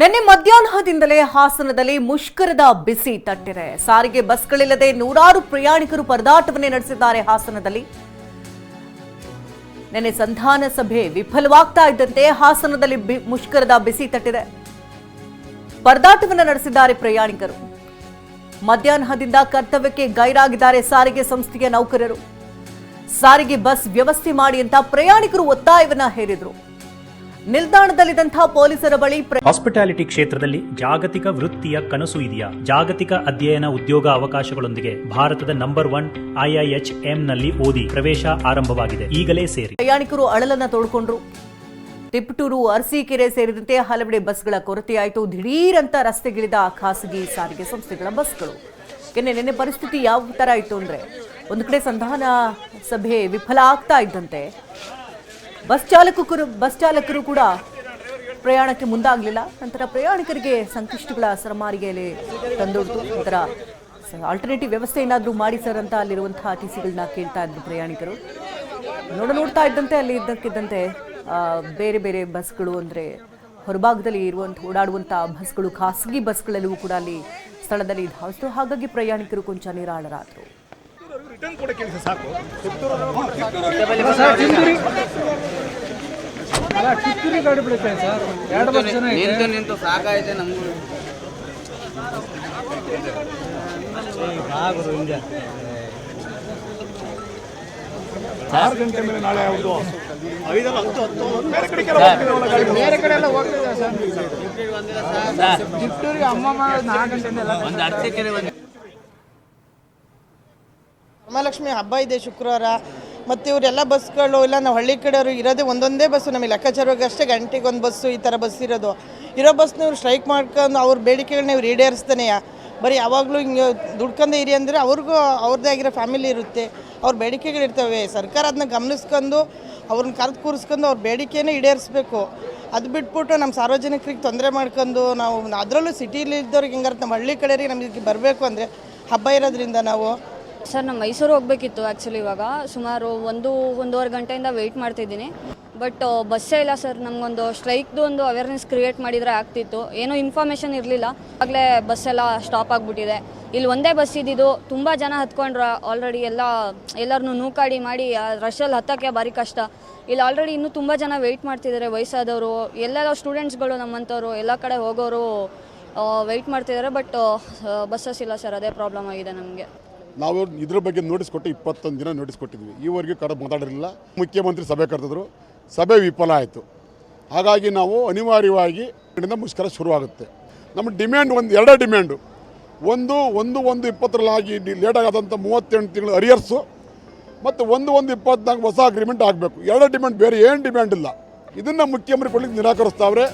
ನಿನ್ನೆ ಮಧ್ಯಾಹ್ನದಿಂದಲೇ ಹಾಸನದಲ್ಲಿ ಮುಷ್ಕರದ ಬಿಸಿ ತಟ್ಟಿದೆ. ಸಾರಿಗೆ ಬಸ್ಗಳಿಲ್ಲದೆ ನೂರಾರು ಪ್ರಯಾಣಿಕರು ಪರದಾಟವನ್ನೇ ನಡೆಸಿದ್ದಾರೆ ಹಾಸನದಲ್ಲಿ. ನಿನ್ನೆ ಸಂಧಾನ ಸಭೆ ವಿಫಲವಾಗ್ತಾ ಇದ್ದಂತೆ ಹಾಸನದಲ್ಲಿ ಮುಷ್ಕರದ ಬಿಸಿ ತಟ್ಟಿದೆ. ಪರದಾಟವನ್ನು ನಡೆಸಿದ್ದಾರೆ ಪ್ರಯಾಣಿಕರು. ಮಧ್ಯಾಹ್ನದಿಂದ ಕರ್ತವ್ಯಕ್ಕೆ ಗೈರಾಗಿದ್ದಾರೆ ಸಾರಿಗೆ ಸಂಸ್ಥೆಯ ನೌಕರರು. ಸಾರಿಗೆ ಬಸ್ ವ್ಯವಸ್ಥೆ ಮಾಡಿ ಅಂತ ಪ್ರಯಾಣಿಕರು ಒತ್ತಾಯವನ್ನ ಹೇರಿದ್ರು. ನಿಲ್ದಾಣದಲ್ಲಿದ್ದಂತಹ ಪೊಲೀಸರ ಬಳಿ ಹಾಸ್ಪಿಟಾಲಿಟಿ ಕ್ಷೇತ್ರದಲ್ಲಿ ಜಾಗತಿಕ ವೃತ್ತಿಯ ಕನಸು ಇದೆಯಾ? ಜಾಗತಿಕ ಅಧ್ಯಯನ ಉದ್ಯೋಗ ಅವಕಾಶಗಳೊಂದಿಗೆ ಭಾರತದ ನಂಬರ್ ಒನ್ ಐಐಎಚ್ನಲ್ಲಿ ಓದಿ ಪ್ರವೇಶ ಆರಂಭವಾಗಿದೆ. ಈಗಲೇ ಸೇರಿ. ಪ್ರಯಾಣಿಕರು ಅಳಲನ್ನ ತೋಡ್ಕೊಂಡ್ರು ತಿಪಟೂರು ಅರಸೀಕೆರೆ ಸೇರಿದಂತೆ ಹಲವೆಡೆ ಬಸ್ಗಳ ಕೊರತೆಯಾಯಿತು. ದಿಢೀರಂತ ರಸ್ತೆಗಿಳಿದ ಖಾಸಗಿ ಸಾರಿಗೆ ಸಂಸ್ಥೆಗಳ ಬಸ್ಗಳು. ಕೆನ್ನೆ ನಿನ್ನೆ ಪರಿಸ್ಥಿತಿ ಯಾವ ತರ ಇತ್ತು ಅಂದ್ರೆ ಒಂದು ಕಡೆ ಸಂಧಾನ ಸಭೆ ವಿಫಲ ಆಗ್ತಾ ಇದ್ದಂತೆ ಬಸ್ ಚಾಲಕರು ಬಸ್ ಚಾಲಕರು ಕೂಡ ಪ್ರಯಾಣಕ್ಕೆ ಮುಂದಾಗಲಿಲ್ಲ. ನಂತರ ಪ್ರಯಾಣಿಕರಿಗೆ ಸಂಕಷ್ಟಗಳ ಸರಮಾರಿಗೆಯಲ್ಲಿ ತಂದೊಡ್ತು. ನಂತರ ಆಲ್ಟರ್ನೇಟಿವ್ ವ್ಯವಸ್ಥೆ ಏನಾದರೂ ಮಾಡಿ ಸರ್ ಅಂತ ಅಲ್ಲಿರುವಂತಹ ಟಿ ಸಿಗಳನ್ನ ಕೇಳ್ತಾ ಇದ್ರು ಪ್ರಯಾಣಿಕರು. ನೋಡ ನೋಡ್ತಾ ಇದ್ದಂತೆ ಅಲ್ಲಿ ಇದ್ದಕ್ಕಿದ್ದಂತೆ ಆ, ಬೇರೆ ಬೇರೆ ಬಸ್ಗಳು ಅಂದರೆ ಹೊರಭಾಗದಲ್ಲಿ ಇರುವಂಥ ಓಡಾಡುವಂಥ ಬಸ್ಗಳು ಖಾಸಗಿ ಬಸ್ಗಳಲ್ಲೂ ಕೂಡ ಅಲ್ಲಿ ಸ್ಥಳದಲ್ಲಿ ಧಾವಿಸಿತು ಹಾಗಾಗಿ ಪ್ರಯಾಣಿಕರು ಕೊಂಚ ನಿರಾಳರಾದರು ಅಲ್ಲ ಕಿತ್ತೂರಿ ಗಾಡಿ ಬಿಡುತ್ತೆ ಸರ್ ಎರಡು ಬಸ್ ಜನ ಇದೆ ನಿಂತು ನಿಂತು ಸಾಕಾಯ್ತೆ ನಮ್ಗೂ. ಆರು ಗಂಟೆ ಮೇಲೆ ನಾಳೆ ಯಾವುದು? ಐದಲ್ಲ ಹತ್ತು ಹತ್ತು ಬೇರೆ ಕಡೆ ಬೇರೆ ಕಡೆ ಎಲ್ಲ ಹೋಗ್ತಿದ್ದಾರೆ ಸರ್? ಚಿತ್ತೂರಿಗೆ ಅಮ್ಮ ಮಾಡೋದು ನಾಲ್ಕು ಗಂಟೆಯಿಂದ ಒಂದು ವರಮಹಾಲಕ್ಷ್ಮಿ ಹಬ್ಬ ಇದೆ ಶುಕ್ರವಾರ. ಮತ್ತು ಇವರೆಲ್ಲ ಬಸ್ಗಳು, ಇಲ್ಲ ನಾವು ಹಳ್ಳಿ ಕಡೆಯವರು ಇರೋದೇ ಒಂದೊಂದೇ ಬಸ್ಸು, ನಮಗೆ ಲೆಕ್ಕಾಚಾರವಾಗಿ ಅಷ್ಟೇ ಗಂಟೆಗೆ ಒಂದು ಬಸ್ಸು ಈ ಥರ ಬಸ್ ಇರೋದು. ಇರೋ ಬಸ್ನ ಇವ್ರು ಸ್ಟ್ರೈಕ್ ಮಾಡ್ಕೊಂಡು ಅವ್ರ ಬೇಡಿಕೆಗಳನ್ನ ಇವ್ರು ಈಡೇರಿಸ್ತಾನೆ. ಬರೀ ಯಾವಾಗಲೂ ಹಿಂಗೆ ದುಡ್ಕೊಂಡೇ ಇರಿ ಅಂದರೆ ಅವ್ರಿಗೂ ಅವ್ರದ್ದೇ ಆಗಿರೋ ಫ್ಯಾಮಿಲಿ ಇರುತ್ತೆ. ಅವ್ರ ಬೇಡಿಕೆಗಳಿರ್ತವೆ ಸರ್ಕಾರ ಅದನ್ನ ಗಮನಿಸ್ಕೊಂಡು ಅವ್ರನ್ನ ಕರೆದು ಕೂರಿಸ್ಕೊಂಡು ಅವ್ರ ಬೇಡಿಕೆನೇ ಈಡೇರಿಸ್ಬೇಕು. ಅದು ಬಿಟ್ಬಿಟ್ಟು ನಮ್ಮ ಸಾರ್ವಜನಿಕರಿಗೆ ತೊಂದರೆ ಮಾಡ್ಕೊಂಡು ನಾವು ಅದರಲ್ಲೂ ಸಿಟಿಲಿ ಇದ್ದವ್ರಿಗೆ ಹೆಂಗಾರ ನಮ್ಮ ಹಳ್ಳಿ ಕಡೆಯವ್ರಿಗೆ ನಮಗೆ ಬರಬೇಕು ಅಂದರೆ ಹಬ್ಬ ಇರೋದ್ರಿಂದ ನಾವು ಸರ್ ನಮ್ಮ ಮೈಸೂರು ಹೋಗಬೇಕಿತ್ತು ಆ್ಯಕ್ಚುಲಿ ಇವಾಗ. ಸುಮಾರು ಒಂದು, ಒಂದೂವರೆ ಗಂಟೆಯಿಂದ ವೆಯ್ಟ್ ಮಾಡ್ತಿದ್ದೀನಿ. ಬಟ್ ಬಸ್ಸೇ ಇಲ್ಲ ಸರ್. ನಮಗೊಂದು ಸ್ಟ್ರೈಕ್ದು ಒಂದು ಅವೇರ್ನೆಸ್ ಕ್ರಿಯೇಟ್ ಮಾಡಿದರೆ ಆಗ್ತಿತ್ತು. ಏನೂ ಇನ್ಫಾರ್ಮೇಷನ್ ಇರಲಿಲ್ಲ. ಆಗಲೇ ಬಸ್ಸೆಲ್ಲ ಸ್ಟಾಪ್ ಆಗಿಬಿಟ್ಟಿದೆ. ಇಲ್ಲಿ ಒಂದೇ ಬಸ್ ಇದ್ದಿದ್ದು ತುಂಬ ಜನ ಹತ್ಕೊಂಡ್ರ ಆಲ್ರೆಡಿ ಎಲ್ಲ ಎಲ್ಲರನ್ನೂ ನೂಕಾಡಿ ಮಾಡಿ ರಶಲ್ಲಿ ಹತ್ತಕ್ಕೆ ಭಾರಿ ಕಷ್ಟ. ಇಲ್ಲಿ ಆಲ್ರೆಡಿ ಇನ್ನೂ ತುಂಬ ಜನ ವೆಯ್ಟ್ ಮಾಡ್ತಿದ್ದಾರೆ. ವಯಸ್ಸಾದವರು, ಎಲ್ಲೆಲ್ಲ ಸ್ಟೂಡೆಂಟ್ಸ್ಗಳು ನಮ್ಮಂಥವ್ರು, ಎಲ್ಲ ಕಡೆ ಹೋಗೋರು ವೆಯ್ಟ್ ಮಾಡ್ತಿದ್ದಾರೆ. ಬಟ್ ಬಸ್ಸಸ್ ಇಲ್ಲ ಸರ್. ಅದೇ ಪ್ರಾಬ್ಲಮ್ ಆಗಿದೆ ನಮಗೆ. ನಾವು ಇದ್ರ ಬಗ್ಗೆ ನೋಟಿಸ್ ಕೊಟ್ಟು ಇಪ್ಪತ್ತೊಂದು ದಿನ ನೋಟಿಸ್ ಕೊಟ್ಟಿದ್ವಿ. ಈವರೆಗೂ ಕಡೆ ಮಾತಾಡಿರಲಿಲ್ಲ. ಮುಖ್ಯಮಂತ್ರಿ ಸಭೆ ಕರೆದಿದ್ರು ಸಭೆ ವಿಫಲ ಆಯಿತು. ಹಾಗಾಗಿ ನಾವು ಅನಿವಾರ್ಯವಾಗಿ ಮುಷ್ಕರ ಶುರುವಾಗುತ್ತೆ. ನಮ್ಮ ಡಿಮ್ಯಾಂಡ್ ಒಂದು ಎರಡೇ ಡಿಮ್ಯಾಂಡು ಒಂದು ಒಂದು ಒಂದು ಇಪ್ಪತ್ತರಲ್ಲಾಗಿ ಲೇಟ್ ಆಗದಂಥ ಮೂವತ್ತೆಂಟು ತಿಂಗಳು ಅರಿಯರ್ಸು ಮತ್ತು ಒಂದು ಒಂದು ಇಪ್ಪತ್ನಾಲ್ಕು ಹೊಸ ಅಗ್ರಿಮೆಂಟ್ ಆಗಬೇಕು. ಎರಡೇ ಡಿಮ್ಯಾಂಡ್ ಬೇರೆ ಏನು ಡಿಮ್ಯಾಂಡ್ ಇಲ್ಲ. ಇದನ್ನು ಮುಖ್ಯಮಂತ್ರಿ ಕೊಡಲಿಕ್ಕೆ ನಿರಾಕರಿಸ್ತಾವ್ರೆ.